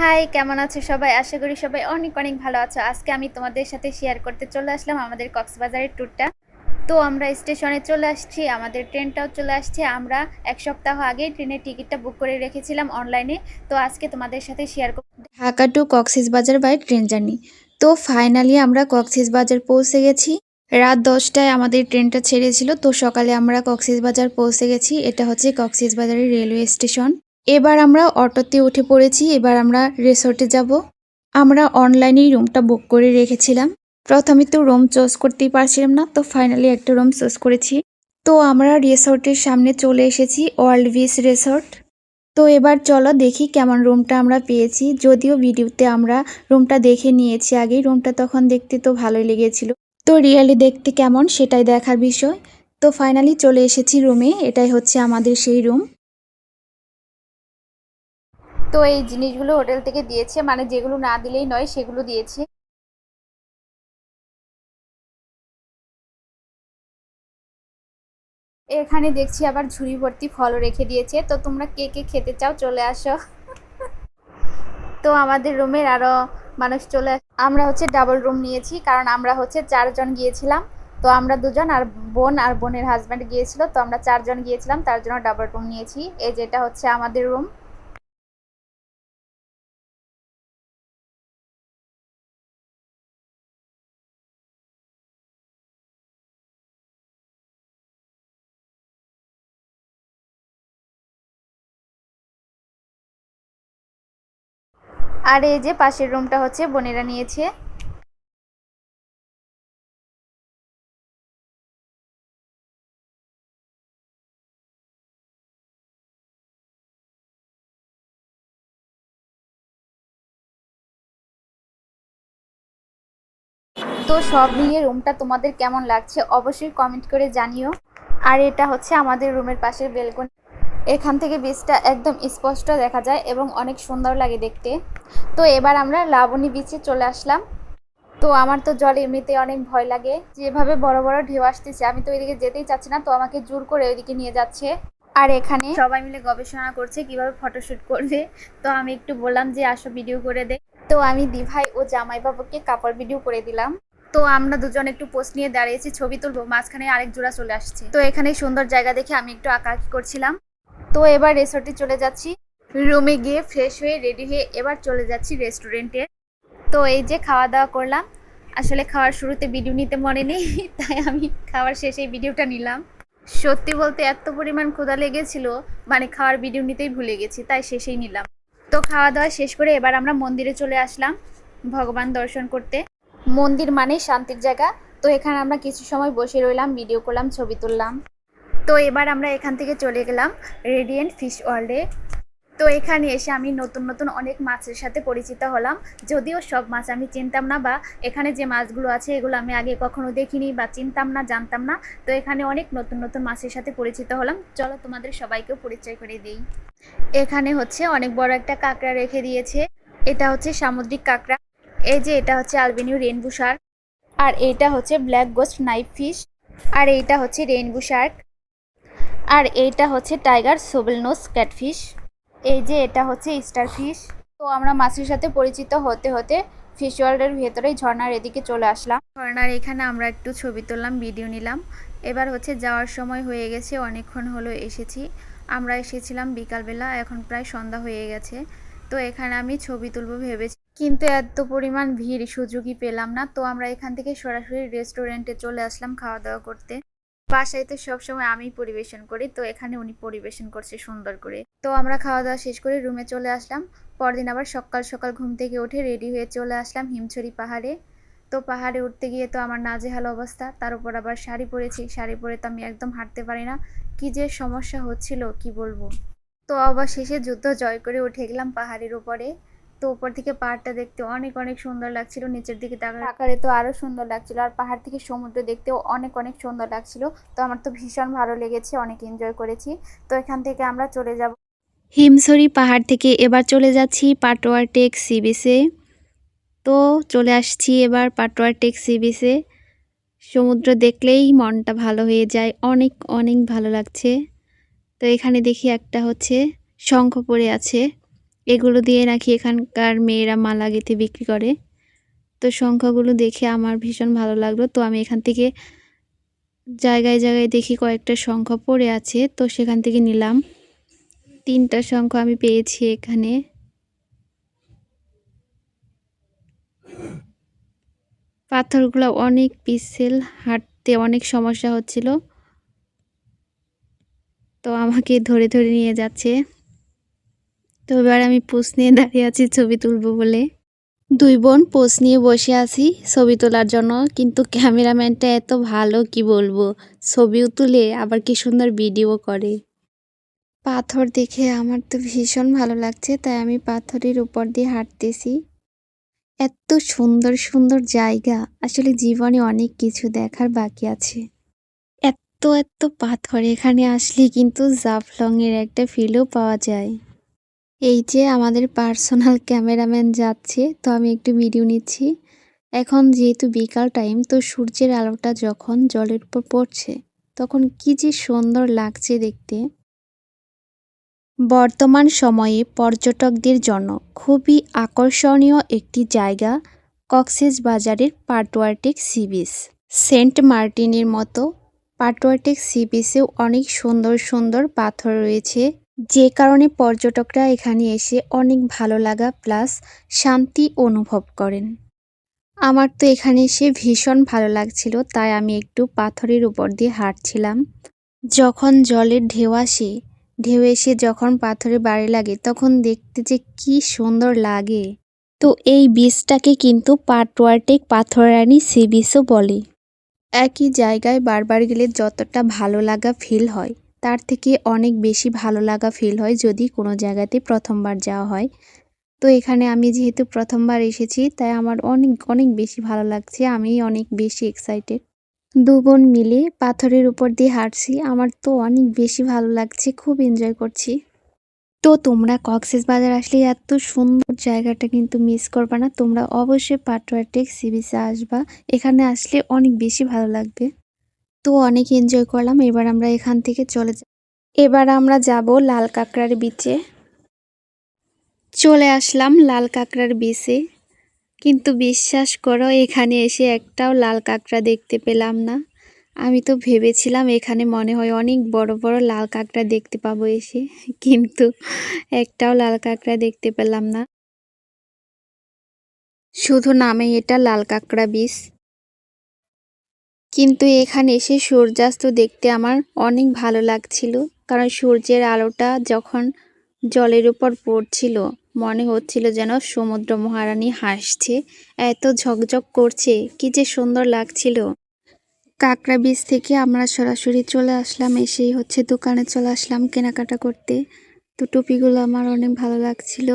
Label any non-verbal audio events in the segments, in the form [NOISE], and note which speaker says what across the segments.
Speaker 1: High কেমন আছো সবাই? আশা করি সবাই অনেক অনেক ভালো আছো। আজকে আমি তোমাদের সাথে শেয়ার করতে চলে আসলাম আমাদের কক্সবাজারের ট্যুরটা তো আমরা স্টেশনে চলে আসছি, আমাদের ট্রেনটাও চলে আসছে। আমরা এক সপ্তাহ আগে ট্রেনের টিকিটটা বুক করে রেখেছিলাম অনলাইনে তো আজকে তোমাদের সাথে শেয়ার করব
Speaker 2: Dhaka to Cox's Bazar by train journey তো ফাইনালি আমরা কক্সিস বাজার পৌঁছে গেছি। রাত দশটায় আমাদের ট্রেনটা ছেড়েছিল। তো সকালে আমরা কক্সিস বাজার পৌঁছে গেছি। এটা হচ্ছে কক্সিস বাজারের রেলওয়ে স্টেশন এবার আমরা অটোতে উঠে পড়েছি, এবার আমরা রিসোর্টে যাব। আমরা অনলাইনেই রুমটা বুক করে রেখেছিলাম। প্রথমে তো রুম চুজ করতেই পারছিলাম না, তো ফাইনালি একটা রুম চুজ করেছি। তো আমরা রিসোর্টের সামনে চলে এসেছি ওয়ার্ল্ড ভিস রিসোর্ট তো এবার চলো দেখি কেমন রুমটা আমরা পেয়েছি। যদিও ভিডিওতে আমরা রুমটা দেখে নিয়েছি আগেই রুমটা তখন দেখতে তো ভালোই লেগেছিল। তো রিয়েলি দেখতে কেমন সেটাই দেখার বিষয়। তো ফাইনালি চলে এসেছি রুমে এটাই হচ্ছে আমাদের সেই রুম
Speaker 1: তো এই জিনিসগুলো হোটেল থেকে দিয়েছে মানে যেগুলো না দিলেই নয় সেগুলো দিয়েছে। এখানে দেখছি আবার ঝুড়ি ভর্তি ফলও রেখে দিয়েছে। তো তোমরা কে কে খেতে চাও চলে আসো। তো আমাদের রুমের আরও মানুষ চলে আমরা হচ্ছে ডাবল রুম নিয়েছি, কারণ আমরা হচ্ছে চারজন গিয়েছিলাম। তো আমরা দুজন আর বোন আর বোনের হাজব্যান্ড গিয়েছিল, তো আমরা চারজন গিয়েছিলাম, তার জন্য ডাবল রুম নিয়েছি। এই যেটা হচ্ছে আমাদের রুম আর এই যে পাশের রুমটা হচ্ছে বোনেরা নিয়েছে। তো সব মিলিয়ে রুমটা তোমাদের কেমন লাগছে অবশ্যই কমেন্ট করে জানিও। আর এটা হচ্ছে আমাদের রুমের পাশের বেলকনি। এখান থেকে বীজটা একদম স্পষ্ট দেখা যায় এবং অনেক সুন্দর লাগে দেখতে। তো এবার আমরা লাবণী বিচে চলে আসলাম। তো আমার তো জল এমনিতে অনেক ভয় লাগে। যেভাবে বড় বড় ঢেউ আসতেছে, আমি তো ওইদিকে যেতেই চাচ্ছি না, তো আমাকে জোর করে ওইদিকে নিয়ে যাচ্ছে। আর এখানে সবাই মিলে গবেষণা করছে কীভাবে ফটোশ্যুট করবে। তো আমি একটু বললাম যে, আসো ভিডিও করে দে তো আমি দিভাই ও জামাই বাবুকে কাপড় ভিডিও করে দিলাম। তো আমরা দুজন একটু পোস্ট নিয়ে দাঁড়িয়েছি, ছবি তুলবো, মাঝখানে আরেক জোড়া চলে আসছে। তো এখানে সুন্দর জায়গা দেখে আমি একটু আঁকাআঁকি করছিলাম। তো এবার রিসোর্টে চলে যাচ্ছি। রুমে গিয়ে ফ্রেশ হয়ে রেডি হয়ে এবার চলে যাচ্ছি রেস্টুরেন্টে তো এই যে খাওয়া দাওয়া করলাম। আসলে খাওয়ার শুরুতে ভিডিও নিতে মনে নেই, [LAUGHS] তাই আমি খাওয়ার শেষে ভিডিওটা নিলাম। সত্যি বলতে এত পরিমাণ ক্ষুধা লেগেছিল মানে খাওয়ার ভিডিও নিতেই ভুলে গেছি, তাই শেষেই নিলাম। তো খাওয়া দাওয়া শেষ করে এবার আমরা মন্দিরে চলে আসলাম, ভগবান দর্শন করতে। মন্দির মানে শান্তির জায়গা, তো এখানে আমরা কিছু সময় বসে রইলাম ভিডিও করলাম, ছবি তুললাম। তো এবার আমরা এখান থেকে চলে গেলাম রেডিয়েন্ট ফিশ ওয়ার্ল্ডে তো এখানে এসে আমি নতুন নতুন অনেক মাছের সাথে পরিচিত হলাম। যদিও সব মাছ আমি চিনতাম না বা এখানে যে মাছগুলো আছে এগুলো আমি আগে কখনো দেখিনি বা চিনতাম না, জানতাম না। তো এখানে অনেক নতুন নতুন মাছের সাথে পরিচিত হলাম। চলো তোমাদের সবাইকেও পরিচয় করে দিই। এখানে হচ্ছে অনেক বড় একটা কাঁকড়া রেখে দিয়েছে। এটা হচ্ছে সামুদ্রিক কাঁকড়া। এই যে এটা হচ্ছে আলবেনিউ রেনবু শার্ক আর এইটা হচ্ছে ব্ল্যাক গোস্ট নাইফ ফিশ আর এইটা হচ্ছে রেনবু শার্ক আর এইটা হচ্ছে টাইগার সোবেল নোস ক্যাটফিশ। এই যে এটা হচ্ছে স্টার ফিশ তো আমরা মাছের সাথে পরিচিত হতে হতে ফিশ ওয়ার্ল্ডের ভেতরেই ঝর্ণার এদিকে চলে আসলাম। ঝর্ণার এখানে আমরা একটু ছবি তুললাম, ভিডিও নিলাম। এবার হচ্ছে যাওয়ার সময় হয়ে গেছে, অনেকক্ষণ হলো এসেছি। আমরা এসেছিলাম বিকালবেলা, এখন প্রায় সন্ধ্যা হয়ে গেছে। তো এখানে আমি ছবি তুলবো ভেবেছি। কিন্তু এত পরিমাণ ভিড়, সুযোগই পেলাম না। তো আমরা এখান থেকে সরাসরি রেস্টুরেন্টে চলে আসলাম খাওয়া দাওয়া করতে। বাসায় তো সবসময় আমি পরিবেশন করি, তো এখানে উনি পরিবেশন করছে সুন্দর করে। তো আমরা খাওয়া দাওয়া শেষ করে রুমে চলে আসলাম। পরদিন আবার সকাল সকাল ঘুম থেকে উঠে রেডি হয়ে চলে আসলাম হিমছড়ি পাহাড়ে। তো পাহাড়ে উঠতে গিয়ে তো আমার নাজেহাল অবস্থা, তার উপর আবার শাড়ি পরেছি, শাড়ি পরে তো আমি একদম হাঁটতে পারি না। কি যে সমস্যা হচ্ছিল, কি বলব? তো আবার শেষে যুদ্ধ জয় করে উঠে গেলাম পাহাড়ের উপরে তো উপর থেকে পাহাড়টা দেখতে অনেক অনেক সুন্দর লাগছিল। নিচের দিকে আকারে তো আরও সুন্দর লাগছিল। আর পাহাড় থেকে সমুদ্র দেখতেও অনেক অনেক সুন্দর লাগছিল। তো আমার তো ভীষণ ভালো লেগেছে অনেক এনজয় করেছি। তো এখান থেকে আমরা চলে যাব।
Speaker 2: হিমসরি পাহাড় থেকে এবার চলে যাচ্ছি পাটোয়ার টেক সি বিচে তো চলে আসছি এবার পাটোয়ার টেক সি বিচে সমুদ্র দেখলেই মনটা ভালো হয়ে যায়। অনেক অনেক ভালো লাগছে। তো এখানে দেখি একটা হচ্ছে শঙ্খ পড়ে আছে। এগুলো দিয়ে নাকি এখানকার মেয়েরা মালা গেঁথে বিক্রি করে। তো সংখ্যাগুলো দেখে আমার ভীষণ ভালো লাগল। তো আমি এখান থেকে জায়গায় জায়গায় দেখি কয়েকটা সংখ্যা পড়ে আছে। তো সেখান থেকে নিলাম। তিনটা সংখ্যা আমি পেয়েছি এখানে। পাথরগুলো অনেক পিসেল হাঁটতে অনেক সমস্যা হচ্ছিল। তো আমাকে ধরে ধরে নিয়ে যাচ্ছে। তো এবার আমি পোজ নিয়ে দাঁড়িয়ে আছি ছবি তুলবো বলে। দুই বোন পোজ নিয়ে বসে আছি ছবি তোলার জন্য, কিন্তু ক্যামেরাম্যানটা এত ভালো কি বলব? ছবিও তুলে আবার কি সুন্দর ভিডিও করে। পাথর দেখে আমার তো ভীষণ ভালো লাগছে, তাই আমি পাথরের উপর দিয়ে হাঁটতেছি। এত সুন্দর সুন্দর জায়গা, আসলে জীবনে অনেক কিছু দেখার বাকি আছে। এত এত পাথর এখানে আসলে কিন্তু জাফলংয়ের একটা ফিলও পাওয়া যায়। এই যে আমাদের পার্সোনাল [LAUGHS] ক্যামেরাম্যান যাচ্ছে, তো আমি একটু ভিডিও নিচ্ছি। এখন যেহেতু বিকাল টাইম তো সূর্যের আলোটা যখন জলের উপর পড়ছে, তখন কি যে সুন্দর লাগছে দেখতে। বর্তমান সময়ে পর্যটকদের জন্য খুবই আকর্ষণীয় একটি জায়গা, কক্সেস বাজারের পাটওয়ার্টেক সি বিচ সেন্ট মার্টিনের মতো পাটওয়ার্টেক সি বিচেও অনেক সুন্দর সুন্দর পাথর রয়েছে। যে কারণে পর্যটকরা এখানে এসে অনেক ভালো লাগা প্লাস শান্তি অনুভব করেন। আমার তো এখানে এসে ভীষণ ভালো লাগছিল, তাই আমি একটু পাথরের উপর দিয়ে হাঁটছিলাম। যখন জলের ঢেউ আসে, ঢেউ এসে যখন পাথরে বাড়ি লাগে, তখন দেখতে যে কি সুন্দর লাগে। তো এই বীজটাকে কিন্তু পাটওয়ার্টেক পাথরানি সি বিচও বলে। একই জায়গায় বারবার গেলে যতটা ভালো লাগা ফিল হয়। তার থেকে অনেক বেশি ভালো লাগা ফিল হয় যদি কোনো জায়গাতে প্রথমবার যাওয়া হয়। তো এখানে আমি যেহেতু প্রথমবার এসেছি, তাই আমার অনেক অনেক বেশি ভালো লাগছে। আমি অনেক বেশি এক্সাইটেড দু বোন মিলে পাথরের উপর দিয়ে হাঁটছি। আমার তো অনেক বেশি ভালো লাগছে, খুব এনজয় করছি। তো তোমরা কক্সেস বাজার আসলে এত সুন্দর জায়গাটা কিন্তু মিস করবা না। তোমরা অবশ্যই পাটওয়ারটেক সি আসবা। এখানে আসলে অনেক বেশি ভালো লাগবে। তো অনেক এনজয় করলাম। এবার আমরা এখান থেকে চলে যাব এবার আমরা যাব লাল কাঁকড়ার বিচে চলে আসলাম লাল কাঁকড়ার বিচে কিন্তু বিশ্বাস করো, এখানে এসে একটাও লাল কাঁকড়া দেখতে পেলাম না। আমি তো ভেবেছিলাম এখানে মনে হয় অনেক বড় বড় লাল কাঁকড়া দেখতে পাবো এসে। কিন্তু একটাও লাল কাঁকড়া দেখতে পেলাম না। শুধু নামে এটা লাল কাঁকড়া বীজ কিন্তু এখানে এসে সূর্যাস্ত দেখতে আমার অনেক ভালো লাগছিল। কারণ সূর্যের আলোটা যখন জলের উপর পড়ছিল, মনে হচ্ছিল যেন সমুদ্র মহারানী হাসছে। এত ঝকঝক করছে, কি যে সুন্দর লাগছিল। কাঁকড়া বীজ থেকে আমরা সরাসরি চলে আসলাম, এসেই হচ্ছে দোকানে চলে আসলাম কেনাকাটা করতে। তো টুপিগুলো আমার অনেক ভালো লাগছিল।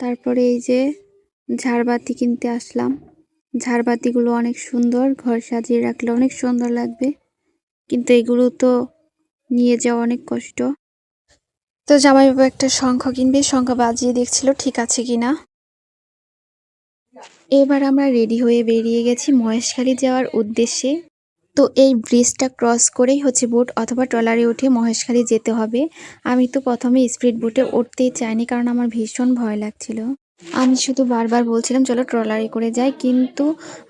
Speaker 2: তারপরে এই যে ঝাড়বাতি কিনতে আসলাম। ঝাড়বাতিগুলো অনেক সুন্দর, ঘর সাজিয়ে রাখলে অনেক সুন্দর লাগবে। কিন্তু এগুলো তো নিয়ে যাওয়া অনেক কষ্ট। তো জামাইবাবু একটা শঙ্খ কিনবে, শঙ্খ বাজিয়ে দেখছিল ঠিক আছে কিনা এবার আমরা রেডি হয়ে বেরিয়ে গেছি মহেশখালী যাওয়ার উদ্দেশ্যে। তো এই ব্রিজটা ক্রস করেই হচ্ছে বোট অথবা ট্রলারে উঠে মহেশখালী যেতে হবে। আমি তো প্রথমে স্পিড বোটে উঠতেই চাইনি কারণ আমার ভীষণ ভয় লাগছিল। আমি শুধু বারবার বলছিলাম, চলো ট্রলারে করে যাই। কিন্তু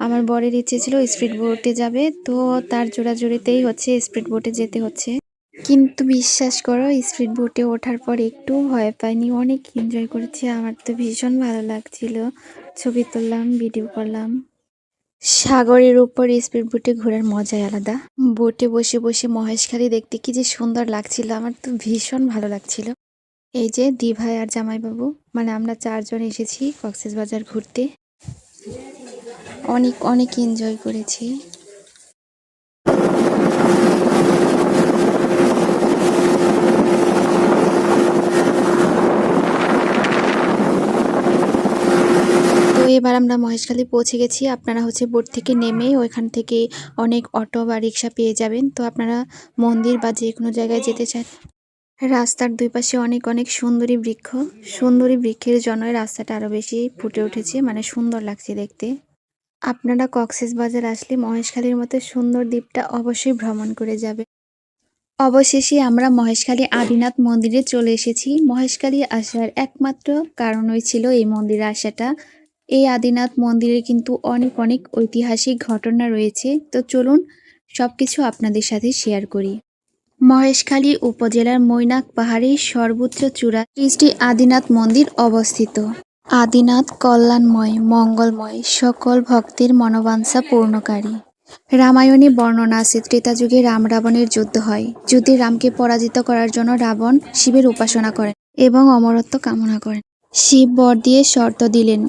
Speaker 2: আমার বরের ইচ্ছে ছিল স্পিড বোটে যাবে, তো তার জোড়াজোড়িতেই হচ্ছে স্পিড বোটে যেতে হচ্ছে। কিন্তু বিশ্বাস করো, স্পিড বোটে ওঠার পর একটু ভয় পাইনি, অনেক এনজয় করেছি। আমার তো ভীষণ ভালো লাগছিল। ছবি তুললাম ভিডিও করলাম। সাগরের উপর স্পিড বোটে ঘোরার মজাই আলাদা। বোটে বসে বসে মহেশখালী দেখতে কি যে সুন্দর লাগছিল, আমার তো ভীষণ ভালো লাগছিল। এই যে দি ভাই আর জামাইবাবু মানে আমরা চারজন এসেছি কক্সেস বাজার ঘুরতে। অনেক অনেক এনজয় করেছি। এবার আমরা মহেশখালী পৌঁছে গেছি। আপনারা হচ্ছে বোট থেকে নেমে ওইখান থেকে অনেক অটো বা রিক্সা পেয়ে যাবেন। তো আপনারা মন্দির বা যে কোনো জায়গায় যেতে চান রাস্তার দুই পাশে অনেক অনেক সুন্দরী বৃক্ষ। সুন্দরী বৃক্ষের জন্য রাস্তাটা আরও বেশি ফুটে উঠেছে মানে সুন্দর লাগছে দেখতে। আপনারা কক্সেস বাজার আসলে মহেশখালীর মতো সুন্দর দ্বীপটা অবশ্যই ভ্রমণ করে যাবে অবশেষে আমরা মহেশখালী আদিনাথ মন্দিরে চলে এসেছি। মহেশখালী আসার একমাত্র কারণই ছিল এই মন্দিরে আসাটা। এই আদিনাথ মন্দিরে কিন্তু অনেক অনেক ঐতিহাসিক ঘটনা রয়েছে। তো চলুন সবকিছু আপনাদের সাথে শেয়ার করি। মহেশখালী উপজেলার মৈনাক পাহাড়ের সর্বোচ্চ চূড়া শ্রী আদিনাথ মন্দির অবস্থিত। আদিনাথ কল্যাণময়, মঙ্গলময়, সকল ভক্তের মনোবাঞ্ছা পূর্ণকারী। রামায়ণে বর্ণনা আছে, ত্রেতা যুগে রাম রাবণের যুদ্ধ হয়। যুদ্ধে রামকে পরাজিত করার জন্য রাবণ শিবের উপাসনা করেন এবং অমরত্ব কামনা করেন। শিব বর দিয়ে শর্ত দিলেন,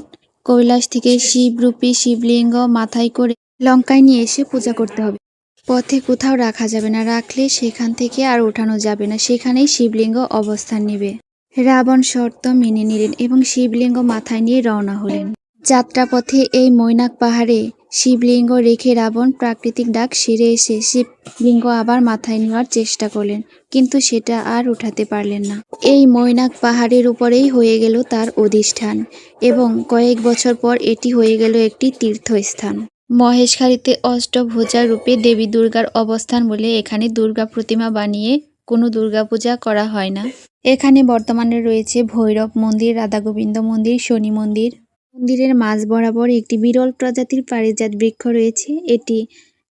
Speaker 2: কৈলাস থেকে শিবরূপী শিবলিঙ্গ মাথায় করে লঙ্কায় নিয়ে এসে পূজা করতে হবে। পথে কোথাও রাখা যাবে না, রাখলে সেখান থেকে আর ওঠানো যাবে না। সেখানেই শিবলিঙ্গ অবস্থান নেবে। রাবণ শর্ত মেনে নিলেন এবং শিবলিঙ্গ মাথায় নিয়ে রওনা হলেন। যাত্রাপথে এই মৈনাক পাহাড়ে শিবলিঙ্গ রেখে রাবণ প্রাকৃতিক ডাক সেরে এসে শিবলিঙ্গ আবার মাথায় নেওয়ার চেষ্টা করলেন, কিন্তু সেটা আর উঠাতে পারলেন না। এই মৈনাক পাহাড়ের উপরেই হয়ে গেল তার অধিষ্ঠান এবং কয়েক বছর পর এটি হয়ে গেল একটি তীর্থস্থান। মহেশখালীতে অষ্টভুজা রূপে দেবী দুর্গার অবস্থান বলে এখানে দুর্গা প্রতিমা বানিয়ে কোনো দুর্গাপূজা করা হয় না। এখানে বর্তমানে রয়েছে ভৈরব মন্দির রাধা গোবিন্দ মন্দির, শনি মন্দির। মন্দিরের মাঝ বরাবর একটি বিরল প্রজাতির পারিজাত বৃক্ষ রয়েছে। এটি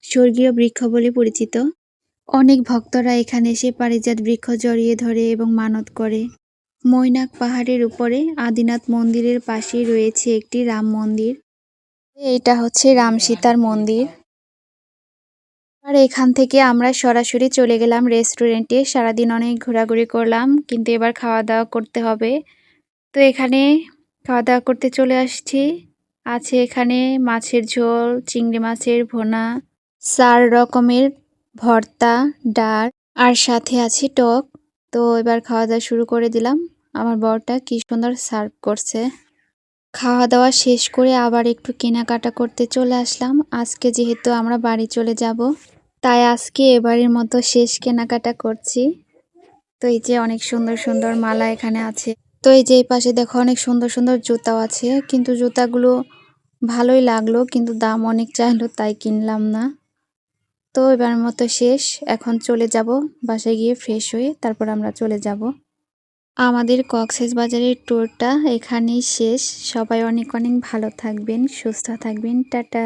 Speaker 2: স্বর্গীয় বৃক্ষ বলে পরিচিত। অনেক ভক্তরা এখানে এসে পারিজাত বৃক্ষ জড়িয়ে ধরে এবং মানত করে। মৈনাক পাহাড়ের উপরে আদিনাথ মন্দিরের পাশেই রয়েছে একটি রাম মন্দির। এটা হচ্ছে রাম সীতার মন্দির। আর এখান থেকে আমরা সরাসরি চলে গেলাম রেস্টুরেন্টে সারাদিন অনেক ঘোরাঘুরি করলাম, কিন্তু এবার খাওয়া দাওয়া করতে হবে। তো এখানে খাওয়া দাওয়া করতে চলে আসছি। আছে এখানে মাছের ঝোল, চিংড়ি মাছের ভোনা, চার রকমের ভর্তা, ডাল, আর সাথে আছে টক। তো এবার খাওয়া দাওয়া শুরু করে দিলাম। আমার বরটা কি সুন্দর সার্ভ করছে। খাওয়া দাওয়া শেষ করে আবার একটু কেনাকাটা করতে চলে আসলাম। আজকে যেহেতু আমরা বাড়ি চলে যাব, তাই আজকে এবারের মতো শেষ কেনাকাটা করছি। তো এই যে অনেক সুন্দর সুন্দর মালা এখানে আছে। তো এই যে এই পাশে দেখো অনেক সুন্দর সুন্দর জুতাও আছে, কিন্তু জুতাগুলো ভালোই লাগল, কিন্তু দাম অনেক চাইলো, তাই কিনলাম না। তো এবার মতো শেষ, এখন চলে যাব, বাসায় গিয়ে ফ্রেশ হয়ে তারপর আমরা চলে যাব। আমাদের কক্সেস বাজারের ট্যুরটা এখানেই শেষ। সবাই অনেক অনেক ভালো থাকবেন সুস্থ থাকবেন টাটা।